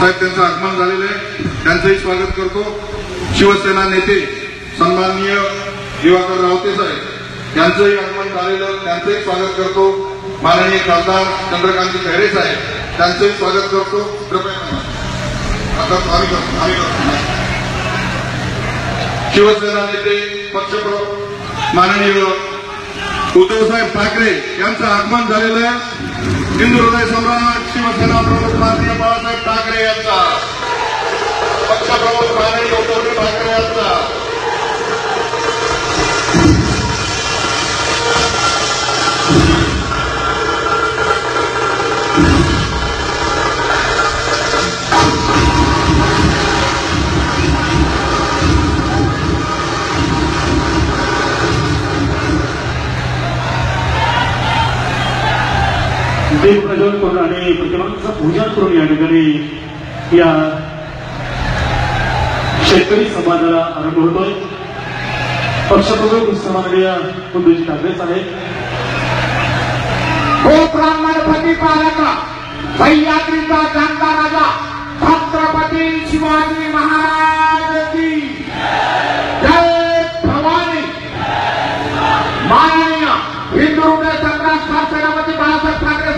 साहेब त्यांचं आगमन झालेलं आहे. त्यांचंही स्वागत करतो. शिवसेना नेते सन्माननीय दिवाकर रावते साहेब यांचंही आगमन झालेलं त्यांचंही स्वागत करतो. माननीय खासदार चंद्रकांत खैरे साहेब त्यांचंही स्वागत करतो. कृपया शिवसेना नेते पक्षप्रमुख माननीय उद्धवसाहेब ठाकरे यांचं आगमन झालेलं आहे. हिंदू हृदय सम्राट शिवसेना प्रमुख माननीय बाळासाहेब ठाकरे यांचा. पक्षप्रमुख माननीय उद्धव ठाकरे यांचा. दीप प्रज्वलन करून आणि प्रतिमांचं पूजन करून या ठिकाणी या शेतकरी समाजाला आरंभ होतोय. पक्षप्रमुख समाजनीय उद्धवजी ठाकरे साहेब. हो ब्राह्मणपती पालका सह्याद्रीचा जाणता राजा छत्रपती शिवाजी महाराज की जय भवानी. माननीय हिंदू हृदय सम्राट बाळासाहेब ठाकरे